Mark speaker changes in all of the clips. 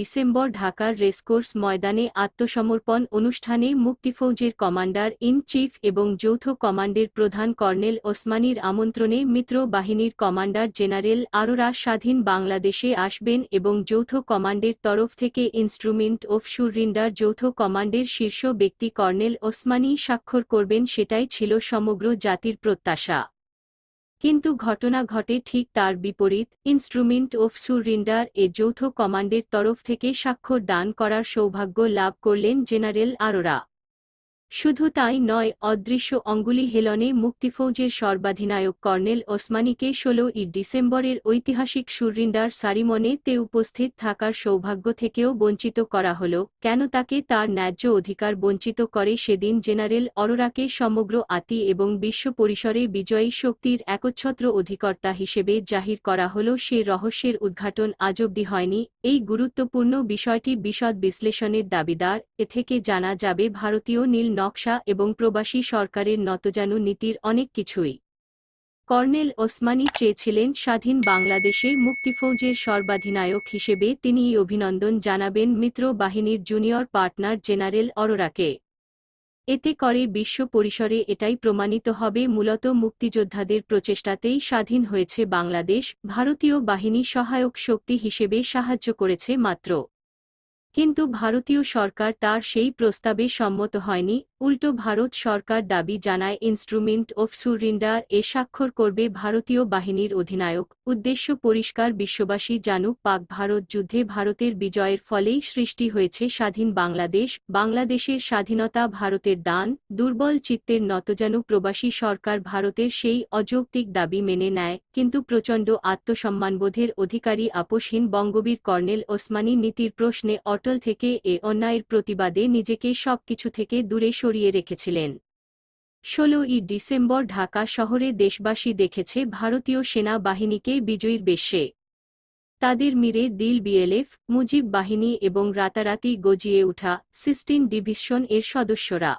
Speaker 1: December ঢাকার racecourse ময়দানে আত্মসমর্পণ অনুষ্ঠানে মুক্তিফৌজের কমান্ডার ইন চিফ এবং যৌথ কমান্ডের প্রধান কর্নেল ওসমানীর আমন্ত্রণে মিত্র বাহিনীর কমান্ডার জেনারেল আরোরা স্বাধীন বাংলাদেশে আসবেন এবং যৌথ কমান্ডের তরফ থেকে ইনস্ট্রুমেন্ট অফ সুরিন্ডার যৌথ কমান্ডের শীর্ষ ব্যক্তি কর্নেল ওসমানী স্বাক্ষর করবেন সেটাই ছিল সমগ্র জাতির প্রত্যাশা। কিন্তু ঘটনা ঘটে ঠিক তার বিপরীত ইনস্ট্রুমেন্ট অফ সুরিন্ডার এ যৌথ কমান্ডের তরফ থেকে স্বাক্ষর দান করার সৌভাগ্য লাভ করলেন জেনারেল আরোরা শুধু তাই নয়, অদৃশ্য অঙ্গুলি হেলনে মুক্তিফৌজের সর্বাধিনায়ক কর্নেল ওসমানীকে ষোলো ই ডিসেম্বরের ঐতিহাসিক সুরিন্ডার সারিমনে তে উপস্থিত থাকার সৌভাগ্য থেকেও বঞ্চিত করা হল, কেন তাকে তার ন্যায্য অধিকার বঞ্চিত করে সেদিন জেনারেল অরোরাকে সমগ্র আতি এবং বিশ্ব পরিসরে বিজয়ী শক্তির একচ্ছত্র অধিকর্তা হিসেবে জাহির করা হল, সে রহস্যের উদ্ঘাটন আজব্দি হয়নি, এই গুরুত্বপূর্ণ বিষয়টি বিশদ বিশ্লেষণের দাবিদার, এ থেকে জানা যাবে ভারতীয় নীল নকশা এবং প্রবাসী সরকারের নতজানু নীতির অনেক কিছুই। কর্নেল ওসমানী চেয়েছিলেন স্বাধীন বাংলাদেশে মুক্তিফৌজের সর্বাধিনায়ক হিসেবে তিনি অভিনন্দন জানাবেন মিত্র বাহিনীর জুনিয়র পার্টনার জেনারেল অরোরাকে। এতে করে বিশ্ব পরিসরে এটাই প্রমাণিত হবে মূলত মুক্তিযোদ্ধাদের প্রচেষ্টাতেই স্বাধীন হয়েছে বাংলাদেশ, ভারতীয় বাহিনী সহায়ক শক্তি হিসেবে সাহায্য করেছে মাত্র। কিন্তু ভারতীয় সরকার তার সেই প্রস্তাবে সম্মত হয়নি। উল্টো ভারত সরকার দাবি জানায়, ইনস্ট্রুমেন্ট অফ সুরিন্ডার এ স্বাক্ষর করবে ভারতীয় বাহিনীর অধিনায়ক। উদ্দেশ্য পরিষ্কার, বিশ্ববাসী জানুক, পাক ভারত যুদ্ধে ভারতের বিজয়ের ফলেই সৃষ্টি হয়েছে স্বাধীন বাংলাদেশ। বাংলাদেশের স্বাধীনতা ভারতের দান, দুর্বল চিত্তের নতজানু প্রবাসী সরকার ভারতের সেই অযৌক্তিক দাবি মেনে নেয়। কিন্তু প্রচণ্ড আত্মসম্মানবোধের অধিকারী আপোষহীন বঙ্গবীর কর্নেল ওসমানী নীতির প্রশ্নে অটল থেকে এ অন্যায়ের প্রতিবাদে নিজেকে সবকিছু থেকে দূরে সরিয়ে রেখেছিলেন। ষোলোই ডিসেম্বর ঢাকা শহরে দেশবাসী দেখেছে ভারতীয় সেনা বাহিনীকে বিজয়ীর বেশে। তাদের মিরে দিল বিএলএফ, মুজিব বাহিনী এবং রাতারাতি গজিয়ে উঠা সিস্টিন ডিভিশন এর সদস্যরা।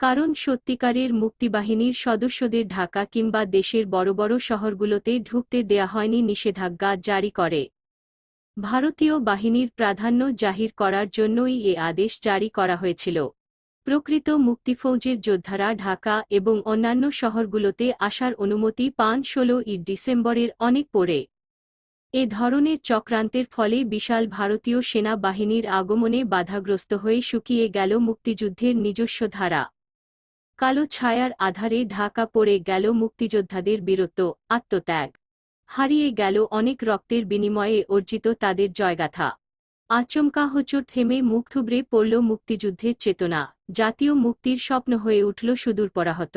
Speaker 1: কারণ সত্যিকারের মুক্তিবাহিনীর সদস্যদের ঢাকা কিংবা দেশের বড় বড় শহরগুলোতে ঢুকতে দেয়া হয়নি নিষেধাজ্ঞা জারি করে। ভারতীয় বাহিনীর প্রাধান্য জাহির করার জন্যই এ আদেশ জারি করা হয়েছিল। প্রকৃত মুক্তিফৌজের যোদ্ধারা ঢাকা এবং অন্যান্য শহরগুলোতে আসার অনুমতি পান ষোলো ই ডিসেম্বরের অনেক পরে। এ ধরনের চক্রান্তের ফলে বিশাল ভারতীয় সেনা বাহিনীর আগমনে বাধাগ্রস্ত হয়ে শুকিয়ে গেল মুক্তিযুদ্ধের নিজস্ব ধারা। কালো ছায়ার আধারে ঢাকা পড়ে গেল মুক্তিযোদ্ধাদের বীরত্ব, আত্মত্যাগ। হারিয়ে গেল অনেক রক্তের বিনিময়ে অর্জিত তাদের জয়গাথা। আচমকা হোচট থেমে মুখ থুবড়ে পড়ল মুক্তিযুদ্ধের চেতনা, জাতীয় মুক্তির স্বপ্ন হয়ে উঠল সুদূর পরাহত।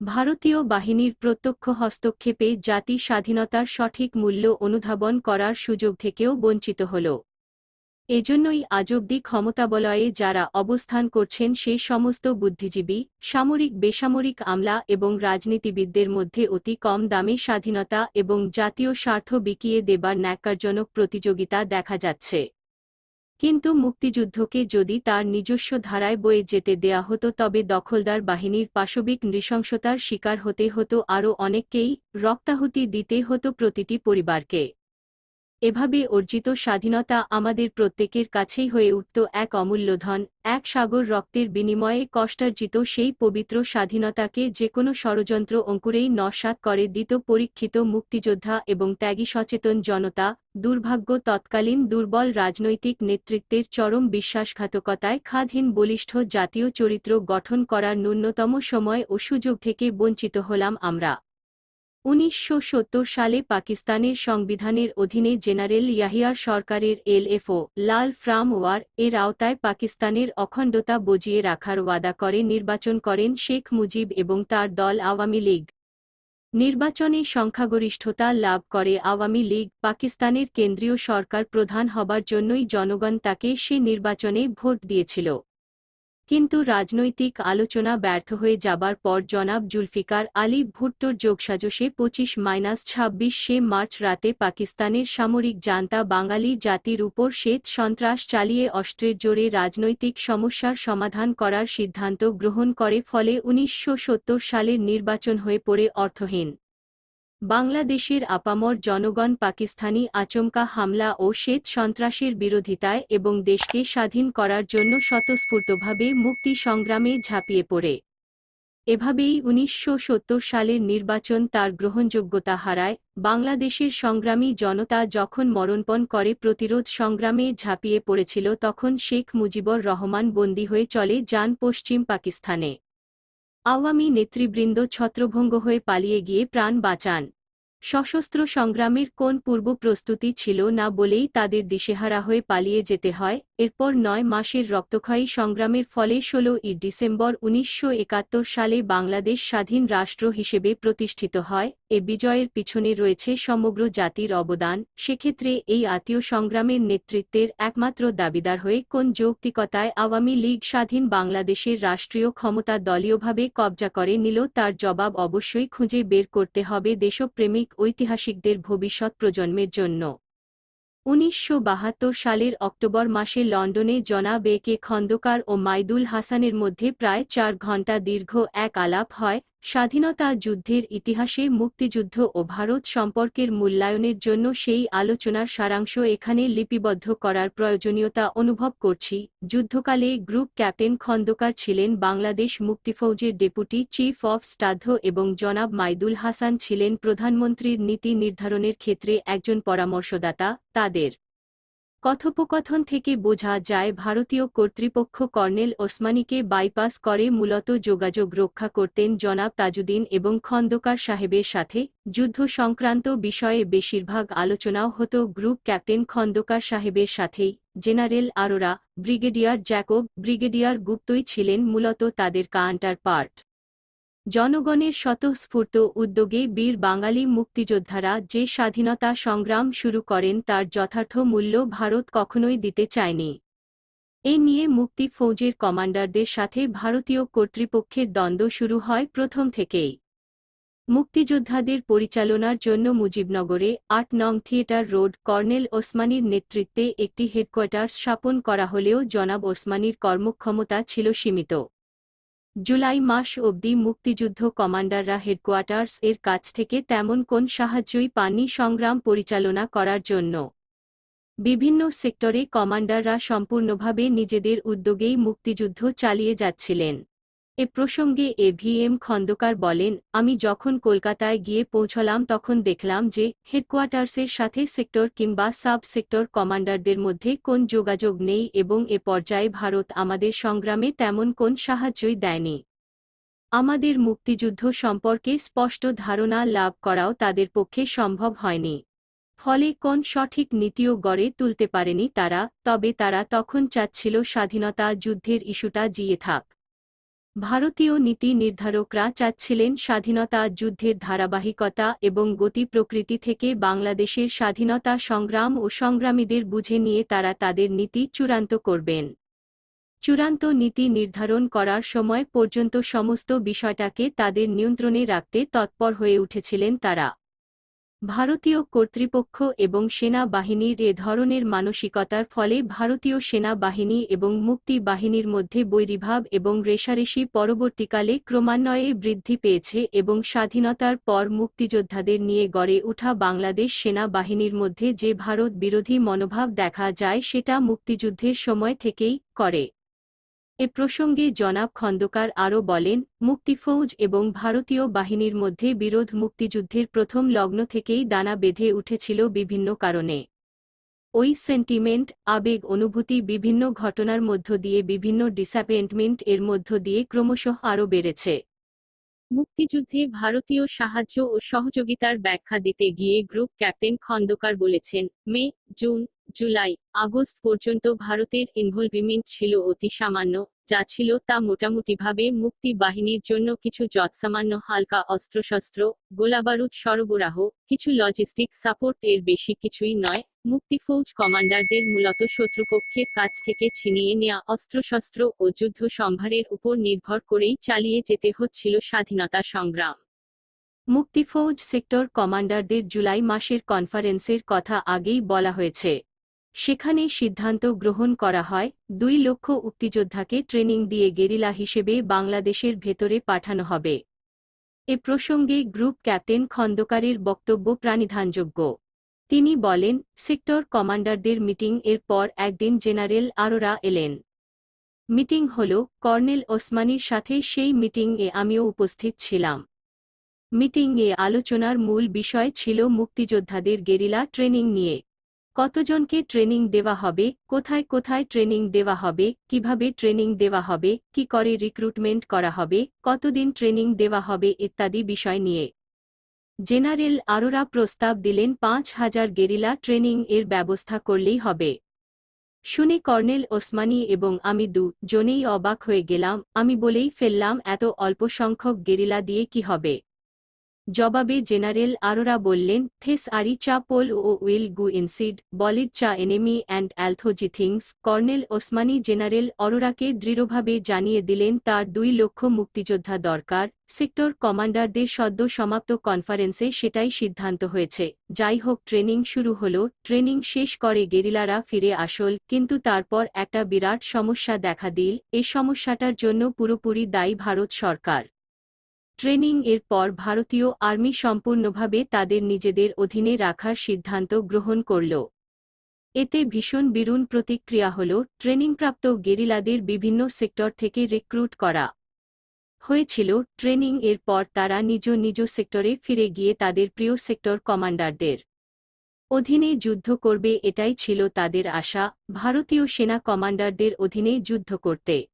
Speaker 1: ভারতীয় বাহিনীর প্রত্যক্ষ হস্তক্ষেপে জাতি স্বাধীনতার সঠিক মূল্য অনুধাবন করার সুযোগ থেকেও বঞ্চিত হল। এজন্যই আজব্দি ক্ষমতাবলয়ে যারা অবস্থান করছেন সে সমস্ত বুদ্ধিজীবী, সামরিক বেসামরিক আমলা এবং রাজনীতিবিদদের মধ্যে অতি কম দামে স্বাধীনতা এবং জাতীয় স্বার্থ বিকিয়ে দেবার ন্যাক্কারজনক প্রতিযোগিতা দেখা যাচ্ছে। কিন্তু মুক্তিযুদ্ধকে যদি তার নিজস্ব ধারায় বয়ে যেতে দেয়া হতো তবে দখলদার বাহিনীর পাশবিক নৃশংসতার শিকার হতে হতো আরও অনেককেই রক্তাহুতি দিতে হতো প্রতিটি পরিবারকে। এভাবে অর্জিত স্বাধীনতা আমাদের প্রত্যেকের কাছেই হয়ে উঠত এক অমূল্য ধন, এক সাগর রক্তের বিনিময়ে কষ্টার্জিত সেই পবিত্র স্বাধীনতাকে যে কোনো ষড়যন্ত্র অঙ্কুরেই নস্বাত করে দিত পরীক্ষিত মুক্তিযোদ্ধা এবং ত্যাগী সচেতন জনতা, দুর্ভাগ্য তৎকালীন দুর্বল রাজনৈতিক নেতৃত্বের চরম বিশ্বাসঘাতকতায় খাদহীন বলিষ্ঠ জাতীয় চরিত্র গঠন করার ন্যূনতম সময় ও সুযোগ থেকে বঞ্চিত হলাম আমরা। উনিশশো সত্তর সালে পাকিস্তানের সংবিধানের অধীনে জেনারেল ইয়াহিয়ার সরকারের এলএফও লাল ফ্রাম ওয়ার এর আওতায় পাকিস্তানের অখণ্ডতা বজিয়ে রাখার ওয়াদা করে নির্বাচন করেন শেখ মুজিব এবং তার দল আওয়ামী লীগ। নির্বাচনে সংখ্যাগরিষ্ঠতা লাভ করে আওয়ামী লীগ পাকিস্তানের কেন্দ্রীয় সরকার প্রধান হবার জন্যই জনগণ তাকে সে নির্বাচনে ভোট দিয়েছিল। কিন্তু রাজনৈতিক আলোচনা ব্যর্থ হয়ে যাবার পর জনাব জুলফিকার আলী ভুট্টোর যোগসাজশে পঁচিশ মাইনাস ছাব্বিশ মার্চ রাতে পাকিস্তানের সামরিক জান্তা বাঙালি জাতির উপর শ্বেত সন্ত্রাস চালিয়ে অস্ত্রের জোরে রাজনৈতিক সমস্যার সমাধান করার সিদ্ধান্ত গ্রহণ করে ফলে উনিশশো সত্তর সালের নির্বাচন হয়ে পড়ে অর্থহীন। বাংলাদেশের আপামর জনগণ পাকিস্তানি আচমকা হামলা ও শ্বেত সন্ত্রাসের বিরোধিতায় এবং দেশকে স্বাধীন করার জন্য স্বতঃস্ফূর্তভাবে মুক্তি সংগ্রামে ঝাঁপিয়ে পড়ে। এভাবেই উনিশশো সত্তর সালের নির্বাচন তার গ্রহণযোগ্যতা হারায়। বাংলাদেশের সংগ্রামী জনতা যখন মরণপণ করে প্রতিরোধ সংগ্রামে ঝাঁপিয়ে পড়েছিল তখন শেখ মুজিবর রহমান বন্দী হয়ে চলে যান পশ্চিম পাকিস্তানে। আওয়ামী নেতৃবৃন্দ ছত্রভঙ্গ হয়ে পালিয়ে গিয়ে প্রাণ বাঁচান। সশস্ত্র সংগ্রামের কোন পূর্ব প্রস্তুতি ছিল না বলেই তাদের দিশেহারা হয়ে পালিয়ে যেতে হয়, এরপর নয় মাসের রক্তক্ষয়ী সংগ্রামের ফলে ষোলোই ডিসেম্বর উনিশশো একাত্তর সালে বাংলাদেশ স্বাধীন রাষ্ট্র হিসেবে প্রতিষ্ঠিত হয়, এ বিজয়ের পিছনে রয়েছে সমগ্র জাতির অবদান, সেক্ষেত্রে এই আত্মীয় সংগ্রামের নেতৃত্বের একমাত্র দাবিদার হয়ে কোন যৌক্তিকতায় আওয়ামী লীগ স্বাধীন বাংলাদেশের রাষ্ট্রীয় ক্ষমতা দলীয়ভাবে কবজা করে নিল তার জবাব অবশ্যই খুঁজে বের করতে হবে দেশপ্রেমিক ঐতিহাসিকদের ভবিষ্যৎ প্রজন্মের জন্য। উনিশশো বাহাত্তর সালের অক্টোবর মাসে লন্ডনে জনাব এ কে খন্দকার ও মাইদুল হাসানের মধ্যে প্রায় চার ঘণ্টা দীর্ঘ এক আলাপ হয়। স্বাধীনতা যুদ্ধের ইতিহাসে মুক্তিযুদ্ধ ও ভারত সম্পর্কের মূল্যায়নের জন্য সেই আলোচনার সারাংশ এখানে লিপিবদ্ধ করার প্রয়োজনীয়তা অনুভব করছি। যুদ্ধকালে গ্রুপ ক্যাপ্টেন খন্দকার ছিলেন বাংলাদেশ মুক্তিফৌজের ডেপুটি চিফ অফ স্টাধ্য এবং জনাব মাইদুল হাসান ছিলেন প্রধানমন্ত্রীর নীতি নির্ধারণের ক্ষেত্রে একজন পরামর্শদাতা। তাদের কথোপকথন থেকে বোঝা যায় ভারতীয় কর্তৃপক্ষ কর্নেল ওসমানীকে বাইপাস করে মূলত যোগাযোগ রক্ষা করতেন জনাব তাজুদ্দিন এবং খন্দকার সাহেবের সাথে। যুদ্ধ সংক্রান্ত বিষয়ে বেশিরভাগ আলোচনাও হতো গ্রুপ ক্যাপ্টেন খন্দকার সাহেবের সাথেই। General Arora brigadier Jacob brigadier গুপ্তই ছিলেন মূলত তাদের কাউন্টার পার্ট জনগণের স্বতঃস্ফূর্ত উদ্যোগে বীর বাঙালি মুক্তিযোদ্ধারা যে স্বাধীনতা সংগ্রাম শুরু করেন তার যথার্থ মূল্য ভারত কখনোই দিতে চায়নি। এ নিয়ে মুক্তি ফৌজের কমান্ডারদের সাথে ভারতীয় কর্তৃপক্ষের দ্বন্দ্ব শুরু হয় প্রথম থেকেই। মুক্তিযোদ্ধাদের পরিচালনার জন্য মুজিবনগরে আট নং থিয়েটার রোড কর্নেল ওসমানীর নেতৃত্বে একটি হেডকোয়ার্টার্স স্থাপন করা হলেও জনাব ওসমানীর কর্মক্ষমতা ছিল সীমিত। জুলাই মাস অবধি মুক্তিযুদ্ধ কমান্ডাররা হেডকোয়ার্টার্স এর কাছ থেকে তেমন কোন সাহায্যই পাননি সংগ্রাম পরিচালনা করার জন্য। বিভিন্ন সেক্টরে কমান্ডাররা সম্পূর্ণভাবে নিজেদের উদ্যোগেই মুক্তিযুদ্ধ চালিয়ে যাচ্ছিলেন। এ প্রসঙ্গে এ ভি এম খন্দকার বলেন, আমি যখন কলকাতায় গিয়ে পৌঁছলাম তখন দেখলাম যে হেডকোয়ার্টার্সের সাথে সেক্টর কিংবা সাব সেক্টর কমান্ডারদের মধ্যে কোন যোগাযোগ নেই এবং এ পর্যায়ে ভারত আমাদের সংগ্রামে তেমন কোন সাহায্যই দেয়নি। আমাদের মুক্তিযুদ্ধ সম্পর্কে স্পষ্ট ধারণা লাভ করাও তাদের পক্ষে সম্ভব হয়নি। ফলে কোন সঠিক নীতিও গড়ে তুলতে পারেনি তারা, তবে তারা তখন চাচ্ছিল স্বাধীনতা যুদ্ধের ইস্যুটা জিয়ে থাক। ভারতীয় নীতি নির্ধারকরা চাচ্ছিলেন স্বাধীনতা যুদ্ধের ধারাবাহিকতা এবং গতি প্রকৃতি থেকে বাংলাদেশের স্বাধীনতা সংগ্রাম ও সংগ্রামীদের বুঝে নিয়ে তারা তাদের নীতি চূড়ান্ত করবেন। চূড়ান্ত নীতি নির্ধারণ করার সময় পর্যন্ত সমস্ত বিষয়টাকে তাদের নিয়ন্ত্রণে রাখতে তৎপর হয়ে উঠেছিলেন তারা। ভারতীয় কর্তৃপক্ষ এবং সেনা বাহিনীর এ ধরনের মানসিকতার ফলে ভারতীয় সেনা বাহিনী এবং মুক্তি বাহিনীর মধ্যে বৈরিভাব এবং রেশারেশি পরবর্তীকালে ক্রমান্বয়ে বৃদ্ধি পেয়েছে এবং স্বাধীনতার পর মুক্তিযোদ্ধাদের নিয়ে গড়ে ওঠা বাংলাদেশ সেনা বাহিনীর মধ্যে যে ভারত বিরোধী মনোভাব দেখা যায় সেটা মুক্তিযুদ্ধের সময় থেকেই করে। এ প্রসঙ্গে জনাব খন্দকার আরও বলেন, মুক্তিফৌজ এবং ভারতীয় বাহিনীর মধ্যে বিরোধ মুক্তিযুদ্ধের প্রথম লগ্ন থেকেই দানা বেঁধে উঠেছিল বিভিন্ন কারণে। ওই সেন্টিমেন্ট, আবেগ, অনুভূতি বিভিন্ন ঘটনার মধ্য দিয়ে বিভিন্ন ডিসঅ্যাপয়েন্টমেন্ট এর মধ্য দিয়ে ক্রমশ আরও বেড়েছে। মুক্তিযুদ্ধে ভারতীয় সাহায্য ও সহযোগিতার ব্যাখ্যা দিতে গিয়ে গ্রুপ ক্যাপ্টেন খন্দকার বলেছেন, মে, জুন জুলাই, আগস্ট পর্যন্ত ভারতের ইনভলভমেন্ট ছিল অতি সামান্য, যা ছিল তা মোটামুটিভাবে মুক্তি বাহিনীর জন্য কিছু যৎসামান্য হালকা অস্ত্রশস্ত্র, গোলাবারুদ সরবরাহ, কিছু লজিস্টিক সাপোর্ট এর বেশি কিছুই নয় মুক্তিফৌজ কমান্ডারদের মূলত শত্রুপক্ষের কাছ থেকে ছিনিয়ে নেওয়া অস্ত্রশস্ত্র ও যুদ্ধ সম্ভারের উপর নির্ভর করেই চালিয়ে যেতে হচ্ছিল স্বাধীনতা সংগ্রাম। মুক্তিফৌজ সেক্টর কমান্ডারদের জুলাই মাসের কনফারেন্সের কথা আগেই বলা হয়েছে। সেখানে সিদ্ধান্ত গ্রহণ করা হয়, দুই লক্ষ মুক্তিযোদ্ধাকে ট্রেনিং দিয়ে গেরিলা হিসেবে বাংলাদেশের ভেতরে পাঠানো হবে। এ প্রসঙ্গে গ্রুপ ক্যাপ্টেন খন্দকারের বক্তব্য প্রাণিধানযোগ্য। তিনি বলেন, সেক্টর কমান্ডারদের মিটিং এর পর একদিন জেনারেল আরোরা এলেন। মিটিং হল, কর্নেল ওসমানির সাথে সেই মিটিং এ আমিও উপস্থিত ছিলাম। মিটিং এ আলোচনার মূল বিষয় ছিল মুক্তিযোদ্ধাদের গেরিলা ট্রেনিং নিয়ে। কতজনকে ট্রেনিং দেওয়া হবে, কোথায় কোথায় ট্রেনিং দেওয়া হবে, কীভাবে ট্রেনিং দেওয়া হবে, কি করে রিক্রুটমেন্ট করা হবে, কতদিন ট্রেনিং দেওয়া হবে ইত্যাদি বিষয় নিয়ে। জেনারেল আরোরা প্রস্তাব দিলেন পাঁচ হাজার গেরিলা ট্রেনিং এর ব্যবস্থা করলেই হবে। শুনে কর্নেল ওসমানী এবং আমি দু জনেই অবাক হয়ে গেলাম, আমি বলেই ফেললাম এত অল্প সংখ্যক গেরিলা দিয়ে কি হবে। জবাবে জেনারেল আরোরা বললেন, থেস আরি চা পোল ও উইল গু ইনসিড বলিড চা enemy and all those things. Colonel Osmani general অরোরাকে দৃঢ়ভাবে জানিয়ে দিলেন, তার দুই লক্ষ মুক্তিযোদ্ধা দরকার। সেক্টর কমান্ডারদের সদ্য সমাপ্ত কনফারেন্সে সেটাই সিদ্ধান্ত হয়েছে। যাই হোক, ট্রেনিং শুরু হল। ট্রেনিং শেষ করে গেরিলারা ফিরে আসল, কিন্তু তারপর একটা বিরাট সমস্যা দেখা দিল। এ সমস্যাটার জন্য পুরোপুরি দায়ী ভারত সরকার। ট্রেনিং এর পর ভারতীয় আর্মি সম্পূর্ণভাবে তাদের নিজেদের অধীনে রাখার সিদ্ধান্ত গ্রহণ করল। এতে ভীষণ বিরুণ প্রতিক্রিয়া হল ট্রেনিংপ্রাপ্ত গেরিলাদের বিভিন্ন সেক্টর থেকে রিক্রুট করা। হয়েছিল ট্রেনিং এর পর তারা নিজ নিজ সেক্টরে ফিরে গিয়ে তাদের প্রিয় সেক্টর কমান্ডারদের অধীনে যুদ্ধ করবে এটাই ছিল তাদের আশা, ভারতীয় সেনা কমান্ডারদের অধীনে যুদ্ধ করতে।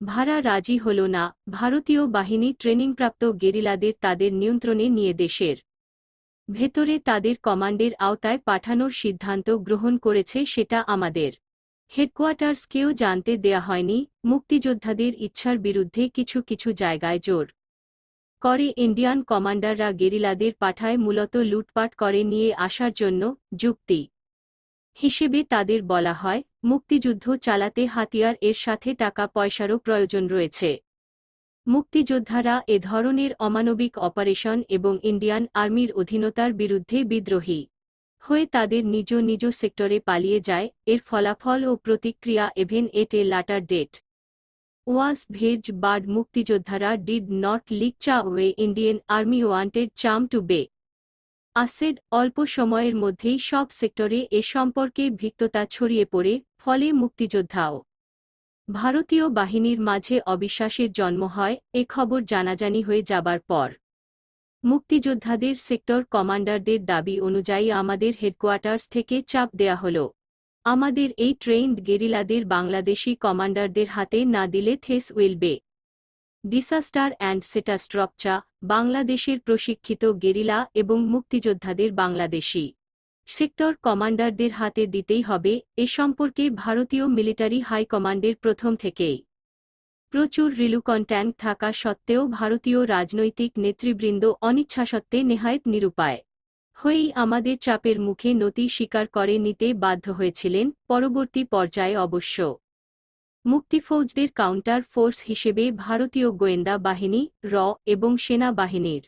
Speaker 1: ভাড়া রাজি হল না, ভারতীয় বাহিনী ট্রেনিংপ্রাপ্ত গেরিলাদের তাদের নিয়ন্ত্রণে নিয়ে দেশের ভেতরে তাদের কমান্ডের আওতায় পাঠানোর সিদ্ধান্ত গ্রহণ করেছে সেটা আমাদের হেডকোয়ার্টার্সকেও জানতে দেয়া হয়নি, মুক্তিযোদ্ধাদের ইচ্ছার বিরুদ্ধে কিছু কিছু জায়গায় জোর করে ইন্ডিয়ান কমান্ডাররা গেরিলাদের পাঠায় মূলত লুটপাট করে নিয়ে আসার জন্য যুক্তি হিসেবে তাদের বলা হয়। মুক্তিযুদ্ধ চালাতে হাতিয়ার এর সাথে টাকা পয়সারও প্রয়োজন রয়েছে। মুক্তিযোদ্ধারা এ ধরনের অমানবিক অপারেশন এবং ইন্ডিয়ান আর্মির অধীনতার বিরুদ্ধে বিদ্রোহী হয়ে তাদের নিজ নিজ সেক্টরে পালিয়ে যায়, এর ফলাফল ও প্রতিক্রিয়া even at a later date. Was veg bird মুক্তিযোদ্ধারা did not like the way Indian army wanted them to be. আসেড অল্প সময়ের মধ্যেই সব সেক্টরে এ সম্পর্কে ভিক্ততা ছড়িয়ে পড়ে ফলে মুক্তিযোদ্ধাও। ভারতীয় বাহিনীর মাঝে অবিশ্বাসের জন্ম হয়, এ খবর জানাজানি হয়ে যাবার পর। মুক্তিযোদ্ধাদের সেক্টর কমান্ডারদের দাবি অনুযায়ী আমাদের হেডকোয়ার্টার্স থেকে চাপ দেয়া হল। আমাদের এই ট্রেন্ড গেরিলাদের বাংলাদেশি কমান্ডারদের হাতে না দিলে থেস উইলবে ডিসাস্টার অ্যান্ড সেটাস্ট্রকচা, বাংলাদেশের প্রশিক্ষিত গেরিলা এবং মুক্তিযোদ্ধাদের বাংলাদেশি সেক্টর কমান্ডারদের হাতে দিতেই হবে, এ সম্পর্কে ভারতীয় মিলিটারি হাইকমান্ডের প্রথম থেকেই। প্রচুর রিলুকন্ট্যান্ট থাকা সত্ত্বেও ভারতীয় রাজনৈতিক নেতৃবৃন্দ অনিচ্ছা সত্ত্বে নেহায়েত নিরুপায়। হয়েই আমাদের চাপের মুখে নতি স্বীকার করে নিতে বাধ্য হয়েছিলেন, পরবর্তী পর্যায়ে অবশ্য। মুক্তিফৌজদের কাউন্টার ফোর্স হিসেবে ভারতীয় গোয়েন্দা বাহিনী, র এবং সেনা বাহিনীর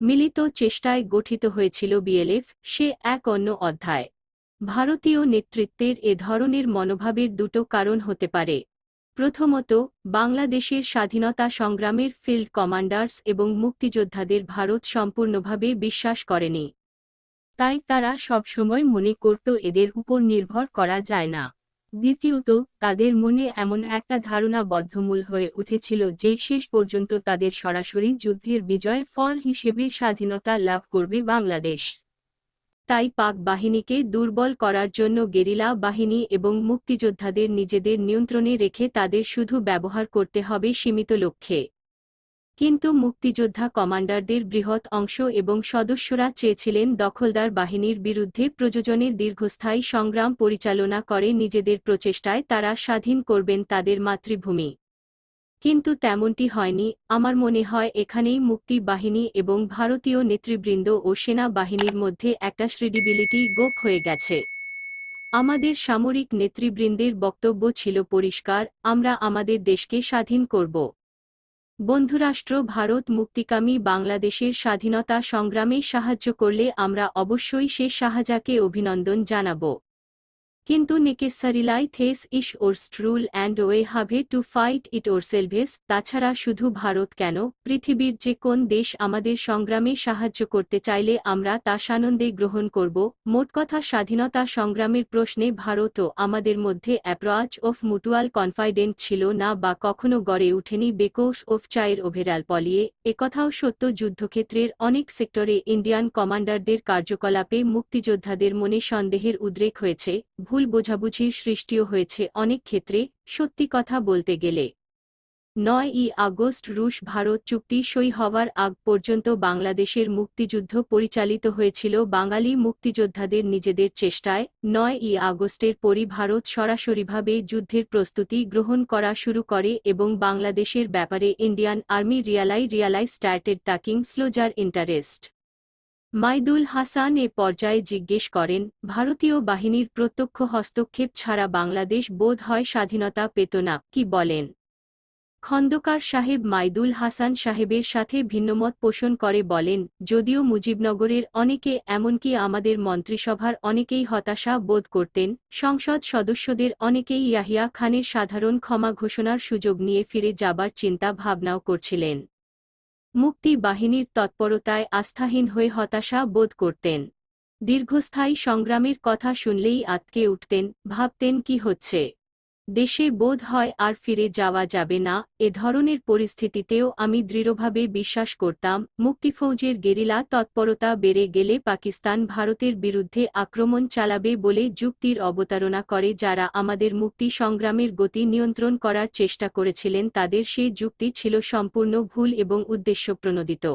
Speaker 1: মিলিত চেষ্টায় গঠিত হয়েছিল বিএলএফ, সে এক অন্য অধ্যায়। ভারতীয় নেতৃত্বের এ ধরনের মনোভাবের দুটো কারণ হতে পারে। প্রথমত, বাংলাদেশের স্বাধীনতা সংগ্রামের ফিল্ড কমান্ডার্স এবং মুক্তিযোদ্ধাদের ভারত সম্পূর্ণভাবে বিশ্বাস করেনি। তাই তারা সবসময় মনে করত এদের উপর নির্ভর করা যায় না। দ্বিতীয়ত, তাদের মনে এমন একটা ধারণা বদ্ধমূল হয়ে উঠেছিল যে শেষ পর্যন্ত তাদের সরাসরি যুদ্ধের বিজয় ফল হিসেবে স্বাধীনতা লাভ করবে বাংলাদেশ। তাই পাক বাহিনীকে দুর্বল করার জন্য গেরিলা বাহিনী এবং মুক্তিযোদ্ধাদের নিজেদের নিয়ন্ত্রণে রেখে তাদের শুধু ব্যবহার করতে হবে সীমিত লক্ষ্যে। কিন্তু মুক্তিযোদ্ধা কমান্ডারদের বৃহৎ অংশ এবং সদস্যরা চেয়েছিলেন দখলদার বাহিনীর বিরুদ্ধে প্রযোজনের দীর্ঘস্থায়ী সংগ্রাম পরিচালনা করে নিজেদের প্রচেষ্টায় তারা স্বাধীন করবেন তাদের মাতৃভূমি। কিন্তু তেমনটি হয়নি, আমার মনে হয় এখানেই মুক্তি বাহিনী এবং ভারতীয় নেতৃবৃন্দ ও সেনা বাহিনীর মধ্যে একটা শ্রেডিবিলিটি গোপ হয়ে গেছে। আমাদের সামরিক নেতৃবৃন্দের বক্তব্য ছিল পরিষ্কার, আমরা আমাদের দেশকে স্বাধীন করব। বন্ধুরাষ্ট্র ভারত মুক্তিকামী বাংলাদেশের স্বাধীনতা সংগ্রামে সাহায্য করলে আমরা অবশ্যই সে শাহজাকে অভিনন্দন জানাব। কিন্তু necessarily this is worst rule and we have to fight it ourselves তাছাড়া শুধু ভারত কেন? পৃথিবীর যে কোন দেশ আমাদের সংগ্রামে সাহায্য করতে চাইলে আমরা তা সানন্দে গ্রহণ করব। মোট কথা স্বাধীনতা সংগ্রামের প্রশ্নে ভারতও আমাদের মধ্যে অ্যাপ্রোচ অফ মুটুয়াল কনফাইডেন্ট ছিল না বা কখনো গড়ে ওঠেনি বেকোস অফ চায়ের ওভেরাল পলিয়ে একথাও সত্য, যুদ্ধক্ষেত্রের অনেক সেক্টরে ইন্ডিয়ান কমান্ডারদের কার্যকলাপে মুক্তিযোদ্ধাদের মনে সন্দেহের উদ্রেক হয়েছে। ভুল বোঝাবুঝির সৃষ্টিও হয়েছে অনেক ক্ষেত্রে, সত্যি কথা বলতে গেলে। নয় ই আগস্ট রুশ ভারত চুক্তি সই হওয়ার আগ পর্যন্ত বাংলাদেশের মুক্তিযুদ্ধ পরিচালিত হয়েছিল বাঙালি মুক্তিযোদ্ধাদের নিজেদের চেষ্টায় নয় ই আগস্টের পরই ভারত সরাসরিভাবে যুদ্ধের প্রস্তুতি গ্রহণ করা শুরু করে এবং বাংলাদেশের ব্যাপারে Indian army really really started taking closer interest. Maidul Hasan এ পর্যায়ে জিজ্ঞেস করেন, ভারতীয় বাহিনীর প্রত্যক্ষ হস্তক্ষেপ ছাড়া বাংলাদেশ বোধ হয় স্বাধীনতা পেত না, কি বলেন? খন্দকার সাহেব মাইদুল হাসান সাহেবের সাথে ভিন্নমত পোষণ করে বলেন, যদিও মুজিবনগরের অনেকে এমনকি আমাদের মন্ত্রিসভার অনেকেই হতাশা বোধ করতেন, সংসদ সদস্যদের অনেকেই ইয়াহিয়া খানের সাধারণ ক্ষমা ঘোষণার সুযোগ নিয়ে ফিরে যাবার চিন্তা ভাবনাও করছিলেন। মুক্তি বাহিনীর তৎপরতায় আস্থাহীন হয়ে হতাশা বোধ করতেন। দীর্ঘস্থায়ী সংগ্রামের কথা শুনলেই আতকে উঠতেন, ভাবতেন কি হচ্ছে। দেশে বোধ হয় আর ফিরে যাওয়া যাবে না, এ ধরনের পরিস্থিতিতেও আমি দৃঢ়ভাবে বিশ্বাস করতাম, মুক্তিফৌজের গেরিলা তৎপরতা বেড়ে গেলে পাকিস্তান ভারতের বিরুদ্ধে আক্রমণ চালাবে বলে যুক্তির অবতারণা করে যারা আমাদের মুক্তি সংগ্রামের গতি নিয়ন্ত্রণ করার চেষ্টা করেছিলেন তাদের সেই যুক্তি ছিল সম্পূর্ণ ভুল এবং উদ্দেশ্যপ্রণোদিত।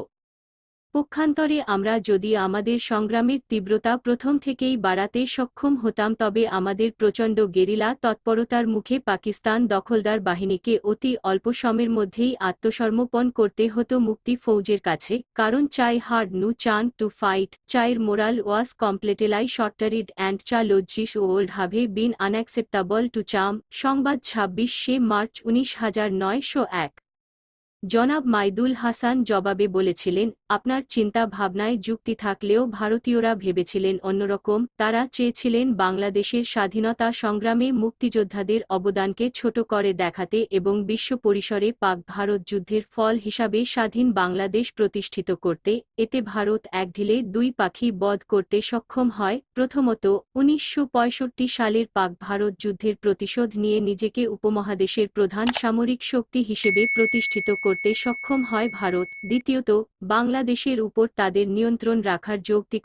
Speaker 1: পক্ষান্তরে আমরা যদি আমাদের সংগ্রামের তীব্রতা প্রথম থেকেই বাড়াতে সক্ষম হতাম তবে আমাদের প্রচণ্ড গেরিলা তৎপরতার মুখে পাকিস্তান দখলদার বাহিনীকে অতি অল্প সময়ের মধ্যেই আত্মসমর্পণ করতে হতো মুক্তি ফৌজের কাছে, কারণ they had no chance to fight their morale was completely shattered and the lodges old হাভে bin আনঅ্যাকসেপ্টাবল two চাম, সংবাদ ছাব্বিশে মার্চ উনিশ হাজার নয়শো এক। জনাব মাইদুল হাসান জবাবে বলেছিলেন, আপনার চিন্তা ভাবনায় যুক্তি থাকলেও ভারতীয়রা ভেবেছিলেন অন্যরকম। তারা চেয়েছিলেন বাংলাদেশের স্বাধীনতা সংগ্রামে মুক্তিযোদ্ধাদের অবদানকে ছোট করে দেখাতে এবং বিশ্ব পরিসরে পাক ভারত যুদ্ধের ফল হিসাবে স্বাধীন বাংলাদেশ প্রতিষ্ঠিত করতে। এতে ভারত এক ঢিলে দুই পাখি বধ করতে সক্ষম হয়। প্রথমত, উনিশশো পঁয়ষট্টি সালের পাক ভারত যুদ্ধের প্রতিশোধ নিয়ে নিজেকে উপমহাদেশের প্রধান সামরিক শক্তি হিসেবে প্রতিষ্ঠিত করতে সক্ষম হয় ভারত। দ্বিতীয়ত বাংলাদেশের উপর তাদের নিয়ন্ত্রণ রাখার যৌক্তিক